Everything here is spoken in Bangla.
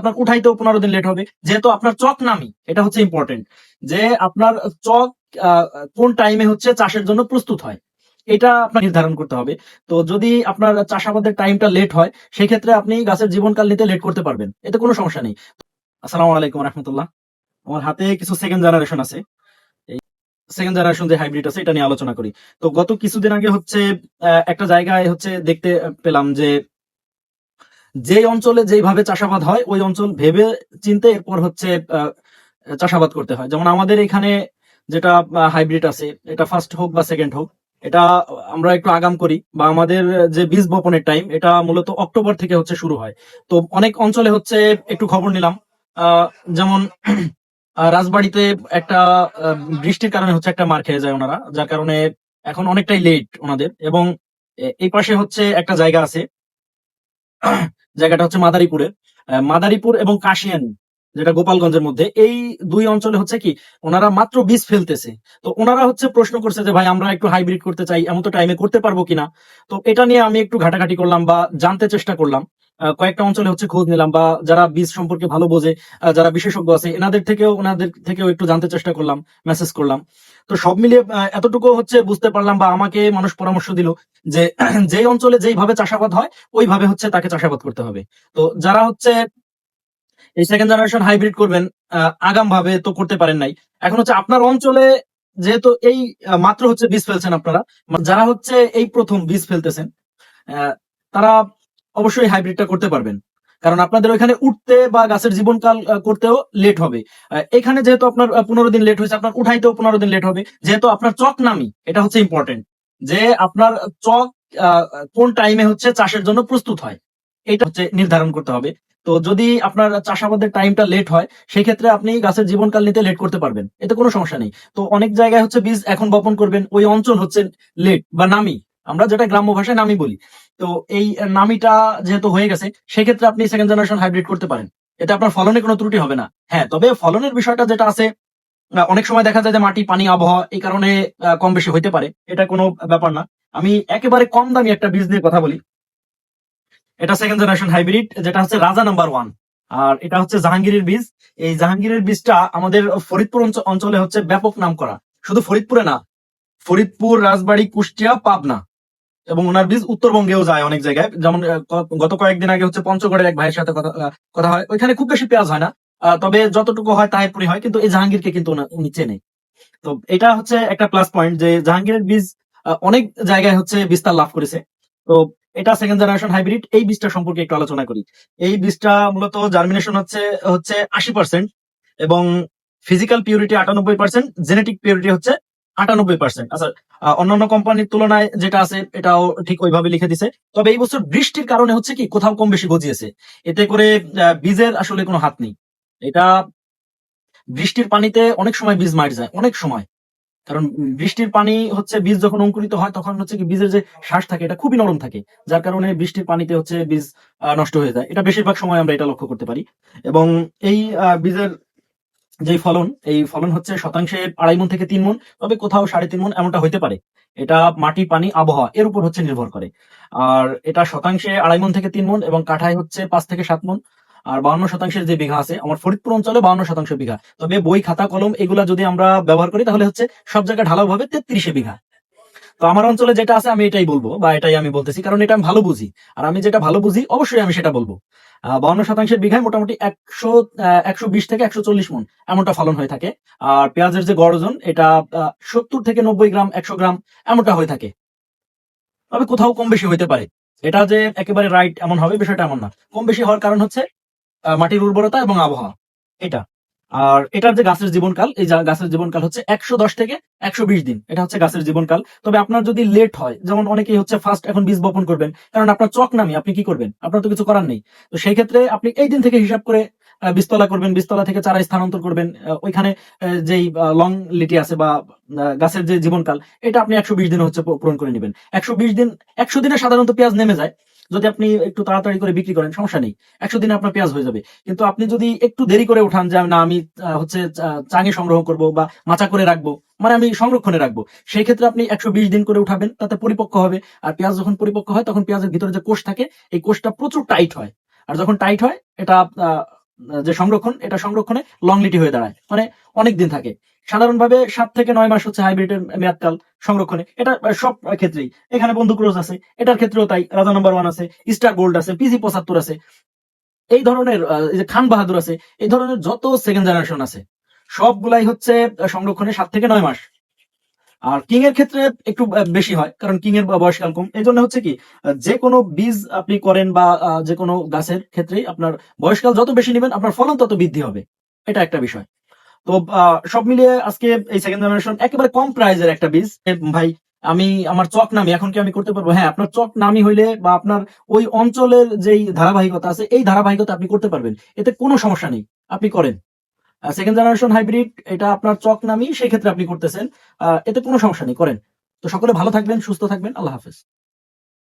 আপনার উঠাইতেও পনেরো দিন লেট হবে। যেহেতু আপনার চক নামি, এটা হচ্ছে ইম্পর্টেন্ট যে আপনার চক কোন টাইমে হচ্ছে চাষের জন্য প্রস্তুত হয়, এটা আপনার নির্ধারণ করতে হবে। তো যদি আপনার চাষাবাদের টাইমটা লেট হয় সেই ক্ষেত্রে আপনি গাছের জীবনকাল নিতে লেট করতে পারবেন। এতে কোনো সমস্যা নেই। আসসালামু আলাইকুম রহমতুল্লাহ। আমার হাতে কিছু সেকেন্ড জেনারেশন আছে। সেকেন্ড জেনারেশন যে হাইব্রিড আছে, এটা নিয়ে আলোচনা করি। তো গত কিছুদিন আগে হচ্ছে একটা জায়গায় হচ্ছে দেখতে পেলাম যে যে অঞ্চলে যেভাবে চাষাবাদ হয়, ওই অঞ্চল ভেবে চিনতে এরপর হচ্ছে চাষাবাদ করতে হয়। যেমন আমাদের এখানে যেটা হাইব্রিড আছে, এটা ফার্স্ট হোক বা সেকেন্ড হোক, এটা আমরা একটু আগাম করি বা আমাদের যে বীজ বপনের টাইম এটা মূলত অক্টোবর থেকে হচ্ছে শুরু হয়। তো অনেক অঞ্চলে হচ্ছে, একটু খবর নিলাম যেমন রাজবাড়িতে একটা বৃষ্টির কারণে হচ্ছে একটা মার খেয়ে যায় ওনারা, যার কারণে এখন অনেকটাই লেট ওনাদের এবং এই পাশে হচ্ছে একটা জায়গা আছে জায়গাটা হচ্ছে মাদারীপুরের। মাদারীপুর এবং কাশিয়ানি, যেটা গোপালগঞ্জের মধ্যে। এই দুই অঞ্চলে হচ্ছে কি, ওনারা মাত্র বীজ ফেলতেছে। তো ওনারা হচ্ছে প্রশ্ন করছে যে, ভাই, আমরা একটু হাইব্রিড করতে চাই, এমন তো টাইমে করতে পারব কিনা? তো এটা নিয়ে আমি একটু ঘাটাঘাটি করলাম বা জানতে চেষ্টা করলাম। কয়েকটা অঞ্চলে হচ্ছে খোঁজ নিলাম বা যারা বীজ সম্পর্কে ভালো বোঝে যারা বিশেষজ্ঞ আছে, এনাদের থেকেও ওনাদের থেকেও একটু জানতে চেষ্টা করলাম মেসেজ করলাম। তো সব মিলিয়ে এতটুকু হচ্ছে বুঝতে পারলাম বা আমাকে মানুষ পরামর্শ দিল যে যেই অঞ্চলে যেইভাবে চাষাবাদ হয়, ওইভাবে হচ্ছে তাকে চাষাবাদ করতে হবে। তো যারা হচ্ছে এই সেকেন্ড জেনারেশন হাইব্রিড করবেন আগাম ভাবে তো করতে পারেন নাই। এখন হচ্ছে আপনার অঞ্চলে যেহেতু এই মাত্র হচ্ছে বীজ ফেলছেন আপনারা, যারা হচ্ছে এই প্রথম বীজ ফেলতেছেন তারা অবশ্যই হাইব্রিডটা করতে পারবেন। কারণ আপনাদের ওইখানে উঠতে বা গাছের জীবনকাল করতেও লেট হবে। এখানে যেহেতু আপনার পনেরো দিন লেট হয়েছে, আপনার উঠাইতেও পনেরো দিন লেট হবে। যেহেতু আপনার চক নামি, এটা হচ্ছে ইম্পর্টেন্ট যে আপনার চক কোন টাইমে হচ্ছে চাষের জন্য প্রস্তুত হয়। এটা হচ্ছে নির্ধারণ করতে হবে। তো যদি আপনার চাষাবাদের টাইমটা লেট হয় সেই ক্ষেত্রে আপনি গাছের জীবনকাল নিতে লেট করতে পারবেন। এতে কোনো সমস্যা নেই। তো অনেক জায়গায় হচ্ছে বীজ এখন বপন করবেন, ওই অঞ্চল হচ্ছে লেট বা নামি। আমরা যেটা গ্রাম্য ভাষায় নামি বলি। তো এই নামিটা যেহেতু হয়ে গেছে, সেক্ষেত্রে আপনি সেকেন্ড জেনারেশন হাইব্রিড করতে পারেন। এতে আপনার ফলনে কোনো ত্রুটি হবে না। হ্যাঁ তবে ফলনের বিষয়টা যেটা আছে অনেক সময় দেখা যায় যে মাটি, পানি, আবহাওয়া এই কারণে কম বেশি হইতে পারে। এটা কোনো ব্যাপার না। আমি একেবারে কম দামি একটা বীজ নিয়ে কথা বলি। এটা সেকেন্ড জেনারেশন হাইব্রিড যেটা হচ্ছে রাজা নাম্বার ওয়ান আর এটা হচ্ছে জাহাঙ্গীরের বীজ। এই জাহাঙ্গীরের বীজটা আমাদের ফরিদপুর অঞ্চ- অঞ্চলে হচ্ছে ব্যাপক নাম করা শুধু ফরিদপুরে না, ফরিদপুর, রাজবাড়ী, কুষ্টিয়া, পাবনা। এবং ওনার বীজ উত্তরবঙ্গেও যায় অনেক জায়গায়। যেমন গত কয়েকদিন আগে হচ্ছে পঞ্চগড়ের এক ভাইয়ের সাথে কথা কথা হয়। ওইখানে খুব বেশি পেঁয়াজ হয় না। তবে যতটুকু হয় তাহেরপুরি হয়, কিন্তু এই জাহাঙ্গীরকে কিন্তু উনি চেনে। তো এটা হচ্ছে একটা প্লাস পয়েন্ট যে জাহাঙ্গীরের বীজ অনেক জায়গায় হচ্ছে বিস্তার লাভ করেছে। তো এটা সেকেন্ড জেনারেশন হাইব্রিড এই বীজটা সম্পর্কে একটু আলোচনা করি। এই বীজটা মূলত জার্মিনেশন হচ্ছে হচ্ছে আশি পার্সেন্ট এবং ফিজিক্যাল পিউরিটি আটানব্বই পার্সেন্ট জেনেটিক পিউরিটি হচ্ছে আটানব্বই পার্সেন্ট আচ্ছা অন্যান্য কোম্পানির তুলনায় যেটা আছে, এটাও ঠিক ওইভাবে লিখে দিছে। তবে এই বছর বৃষ্টির কারণে হচ্ছে কি, কোথাও কম বেশি গজিয়েছে। এতে করে বীজের আসলে কোনো হাত নেই। এটা বৃষ্টির পানিতে অনেক সময় বীজ মার যায়, অনেক সময়। কারণ বৃষ্টির পানি হচ্ছে, বীজ যখন অঙ্কুরিত হয়, তখন হচ্ছে কি, বীজের যে শ্বাস থাকে, এটা খুবই নরম থাকে। যার কারণে বৃষ্টির পানিতে হচ্ছে বীজ নষ্ট হয়ে যায়। এটা বেশিরভাগ সময় আমরা এটা লক্ষ্য করতে পারি। এবং এই বীজের যে ফলন, এই ফলন হচ্ছে শতাংশে আড়াই মন থেকে তিন মন, তবে কোথাও সাড়ে তিন মন এমনটা হইতে পারে। এটা মাটি, পানি, আবহাওয়া, এর উপর হচ্ছে নির্ভর করে। আর এটা শতাংশে আড়াই মন থেকে তিন মন এবং কাঠায় হচ্ছে পাঁচ থেকে সাত মন। আর বাউন্ন শতাংশের যে বিঘা আছে, আমার ফরিদপুর অঞ্চলে বাউন্ন শতাংশ বিঘা। তবে বই, খাতা, কলম, এগুলা যদি আমরা ব্যবহার করি, তাহলে হচ্ছে সব জায়গায় ঢালাও ভাবে তেত্রিশে বিঘা। তো আমার অঞ্চলে যেটা আছে, আমি এটাই বলব বা এটাই আমি বলতেছি, কারণ এটা আমি ভালো বুঝি। আর আমি যেটা ভালো বুঝি, অবশ্যই আমি সেটা বলব। বাউন্ন শতাংশের বিঘায় মোটামুটি একশো একশো বিশ থেকে একশো চল্লিশ মন এমনটা ফলন হয়ে থাকে। আর পেঁয়াজের যে গড় ওজন, এটা সত্তর থেকে নব্বই গ্রাম, একশো গ্রাম এমনটা হয়ে থাকে। তবে কোথাও কম বেশি হইতে পারে। এটা যে একেবারে রাইট এমন হবে, বিষয়টা এমন না। কম বেশি হওয়ার কারণ হচ্ছে মাটির উর্বরতা এবং আবহাওয়া। এটা। আর এটার যে গাছের জীবনকাল। এই গাছের জীবনকাল হচ্ছে একশো দশ থেকে একশো বিশ দিন। এটা হচ্ছে গাছের জীবনকাল। তবে আপনার যদি লেট হয় যেমন অনেকেই হচ্ছে ফার্স্ট এখন বীজ বপন করবেন কারণ আপনার চক নামি আপনি কি করবেন? আপনার তো কিছু করার নেই। তো সেই ক্ষেত্রে আপনি এই দিন থেকে হিসাব করে আহ, বীজতলা করবেন বিস্তলা থেকে চারা স্থানান্তর করবেন ওইখানে যেই লং লিটি আছে বা গাছের যে জীবনকাল এটা আপনি একশো বিশ দিনে হচ্ছে পূরণ করে নেবেন। একশো বিশ দিন একশো দিনে সাধারণত পেঁয়াজ নেমে যায় যদি আপনি একটু তাড়াতাড়ি করে বিক্রি করেন, সমস্যা নেই। একশো দিনে আপনার পেঁয়াজ হয়ে যাবে। কিন্তু আপনি যদি একটু দেরি করে উঠান যে, না, আমি হচ্ছে চাঙে সংগ্রহ করব বা মাচা করে রাখব মানে আমি সংরক্ষণে রাখব। সেই ক্ষেত্রে আপনি একশো বিশ দিন করে উঠাবেন, তাতে পরিপক্ক হবে। আর পেঁয়াজ যখন পরিপক্ক হয়, তখন পেঁয়াজের ভিতরে যে কোষ থাকে, এই কোষটা প্রচুর টাইট হয়। আর যখন টাইট হয়, এটা যে সংরক্ষণ, এটা সংরক্ষণে লংলিটি হয়ে দাঁড়ায়। মানে অনেক দিন থাকে। সাধারণভাবে সাত থেকে নয় মাস হচ্ছে হাইব্রিডের মেয়াদকাল সংরক্ষণে। এটা সব ক্ষেত্রেই। এখানে বন্ধু ক্রোজ আছে, এটার ক্ষেত্রেও তাই। রাজা নাম্বার ওয়ান আছে স্টার গোল্ড আছে পিজি পঁচাত্তর আছে। এই ধরনের খান বাহাদুর আছে, এই ধরনের যত সেকেন্ড জেনারেশন আছে, সবগুলাই হচ্ছে সংরক্ষণে সাত থেকে নয় মাস। আর কিং এর ক্ষেত্রে একটু বেশি হয়, কারণ কিং এর বয়সকাল কম এই জন্য হচ্ছে কি যে কোনো বীজ আপনি করেন বা যে কোনো গাছের ক্ষেত্রেই আপনার বয়সকাল যত বেশি নেবেন, আপনার ফলন তত বৃদ্ধি হবে। এটা একটা বিষয়। তো সব মিলিয়ে আজকে এই সেকেন্ড জেনারেশন একেবারে কম প্রাইজের একটা বীজ। ভাই, আমি, আমার চক নামি, এখন কি আমি করতে পারব? হ্যাঁ আপনার চক নামি হইলে বা আপনার ওই অঞ্চলের যেই ধারাবাহিকতা আছে, এই ধারাবাহিকতা আপনি করতে পারবেন। এতে কোনো সমস্যা নেই, আপনি করেন। সেকেন্ড জেনারেশন হাইব্রিড এটা আপনার চক নামি সেই ক্ষেত্রে আপনি করতেছেন। এতে কোনো সমস্যা নেই, করেন। তো সকলে ভালো থাকবেন, সুস্থ থাকবেন, আল্লাহ হাফেজ।